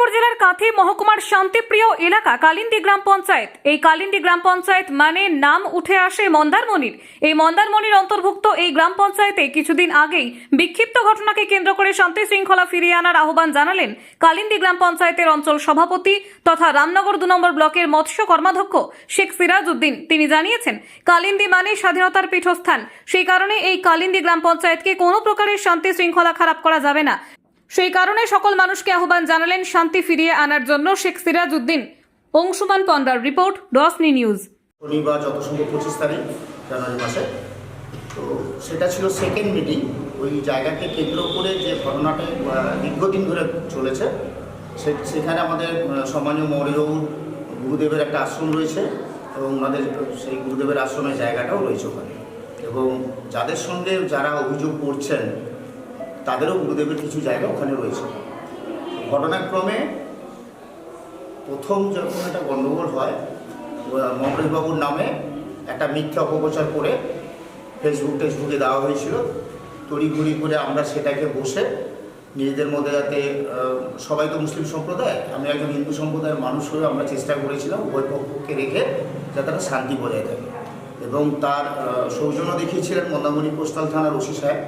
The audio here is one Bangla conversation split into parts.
মেদিনীপুর জেলার কাঁথি মহকুমার শান্তিপ্রিয় এলাকা কালিন্দী গ্রাম পঞ্চায়েত। এই কালিন্দী গ্রাম পঞ্চায়েত মানে নাম উঠে আসে মন্দারমণির। এই মন্দারমণির অন্তর্ভুক্ত এই গ্রাম পঞ্চায়েতে কিছুদিন আগেই বিক্ষিপ্ত ঘটনাকে কেন্দ্র করে শান্তি শৃঙ্খলা ফিরিয়ে আনার আহ্বান জানালেন কালিন্দী গ্রাম পঞ্চায়েতের অঞ্চল সভাপতি তথা রামনগর দু নম্বর ব্লকের মৎস্য কর্মাধ্যক্ষ শেখ সিরাজ উদ্দিন তিনি জানিয়েছেন, কালিন্দী মানে স্বাধীনতার পীঠস্থান। সেই কারণে এই কালিন্দী গ্রাম পঞ্চায়েতকে কোনো প্রকারের শান্তি শৃঙ্খলা খারাপ করা যাবে না। সেই কারণে সকল মানুষকে আহ্বান জানালেন শান্তি ফিরিয়ে আনার জন্য শেখ সিরাজ উদ্দিন। অংশুমান পন্ডার রিপোর্ট ডসনি নিউজ। শনিবার যত সম্ভব পঁচিশ তারিখ, জানুয়ারি মাসে। তো সেটা ছিল সেকেন্ড মিটিং ওই জায়গাকে কেন্দ্র করে যে ঘটনাটি দীর্ঘদিন ধরে চলেছে সেখানে আমাদের সম্মানীয় মৌরবাবু গুরুদেবের একটা আশ্রম রয়েছে এবং আমাদের সেই গুরুদেবের আশ্রমের জায়গাটাও রয়েছে ওখানে। এবং যাদের সঙ্গে যারা অভিযোগ করছেন তাদেরও গুরুদেবের কিছু জায়গা ওখানে রয়েছে। ঘটনাক্রমে প্রথম যখন একটা গণ্ডগোল হয় মমতাজবাবুর নামে একটা মিথ্যা অপপ্রচার করে ফেসবুক টেসবুকে দেওয়া হয়েছিল। তড়িঘড়ি করে আমরা সেটাকে বসে নিজেদের মধ্যে যাতে সবাই তো মুসলিম সম্প্রদায়, আমি একজন হিন্দু সম্প্রদায়ের মানুষ হয়ে আমরা চেষ্টা করেছিলাম উভয় পক্ষকে রেখে যাতে একটা শান্তি বজায় থাকে। এবং তার সৌজন্য দেখিয়েছিলেন মন্দামণি কোস্টাল থানার ওসি সাহেব।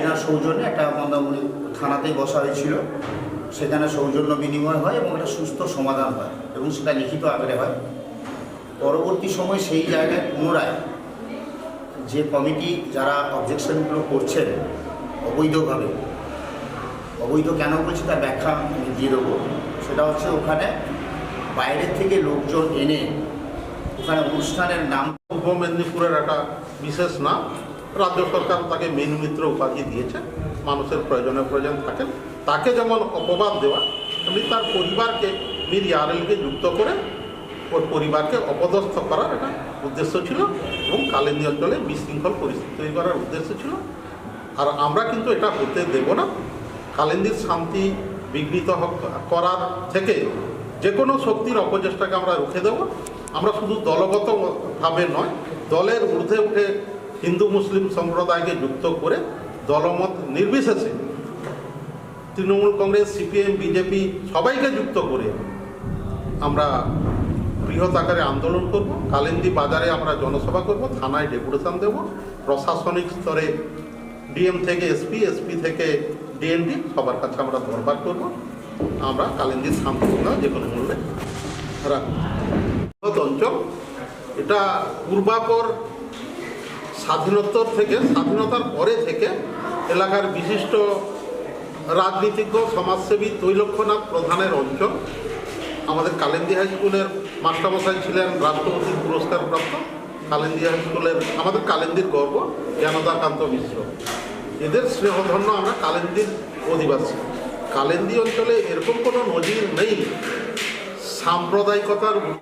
এনার সৌজন্যে একটা মন্দামণি থানাতেই বসা হয়েছিল। সেখানে সৌজন্য বিনিময় হয় এবং একটা সুস্থ সমাধান হয় এবং সেটা লিখিত আকারে হয়। পরবর্তী সময় সেই জায়গায় পুনরায় যে কমিটি যারা অবজেকশনগুলো করছেন, অবৈধভাবে, অবৈধ কেন বলছি তার ব্যাখ্যা দিয়ে দেবো। সেটা হচ্ছে ওখানে বাইরের থেকে লোকজন এনে, ওখানে অনুষ্ঠানের নাম পূর্ব মেদিনীপুরের একটা বিশেষ নাম। রাজ্য সরকার তাকে মেন মিত্র উপাধি দিয়েছে, মানুষের প্রয়োজনে প্রয়োজন থাকেন তাকে যেমন অপবাদ দেওয়া, তেমনি তার পরিবারকে, মীর ইয়ারেলকে যুক্ত করে ওর পরিবারকে অপদস্থ করার একটা উদ্দেশ্য ছিল এবং কালিন্দী অঞ্চলে বিশৃঙ্খল পরিস্থিতি তৈরি করার উদ্দেশ্য ছিল। আর আমরা কিন্তু এটা হতে দেব না। কালিন্দির শান্তি বিঘ্নিত করার থেকে যে কোনো শক্তির অপচেষ্টাকে আমরা রুখে দেব। আমরা শুধু দলগতভাবে নয়, দলের ঊর্ধ্বে উঠে হিন্দু মুসলিম সম্প্রদায়কে যুক্ত করে দলমত নির্বিশেষে তৃণমূল কংগ্রেস, সিপিএম, বিজেপি সবাইকে যুক্ত করে আমরা বৃহৎ আকারে আন্দোলন করব। কালিন্দি বাজারে আমরা জনসভা করব, থানায় ডেপুটেশন দেব। প্রশাসনিক স্তরে ডিএম থেকে এসপি এসপি থেকে ডিএনডি সবার কাছে আমরা দরবার করব। আমরা কালিন্দির শান্তিপূর্ণ যে কোনো মূল্যে রাখব। অঞ্চল, এটা পূর্বাপর স্বাধীনোত্তর থেকে, স্বাধীনতার পরে থেকে এলাকার বিশিষ্ট রাজনীতিজ্ঞ, সমাজসেবী তৈলক্ষ্যনাথ প্রধানের অঞ্চল। আমাদের কালিন্দি হাই স্কুলের মাস্টারমশাই ছিলেন রাষ্ট্রপতির পুরস্কার প্রাপ্ত কালিন্দি হাই স্কুলের, আমাদের কালিন্দির গর্ব জ্ঞানদাকান্ত মিশ্র। এদের স্নেহধন্য আমরা কালেন্দির অধিবাসী। কালিন্দি অঞ্চলে এরকম কোনো নজির নেই। সাম্প্রদায়িকতার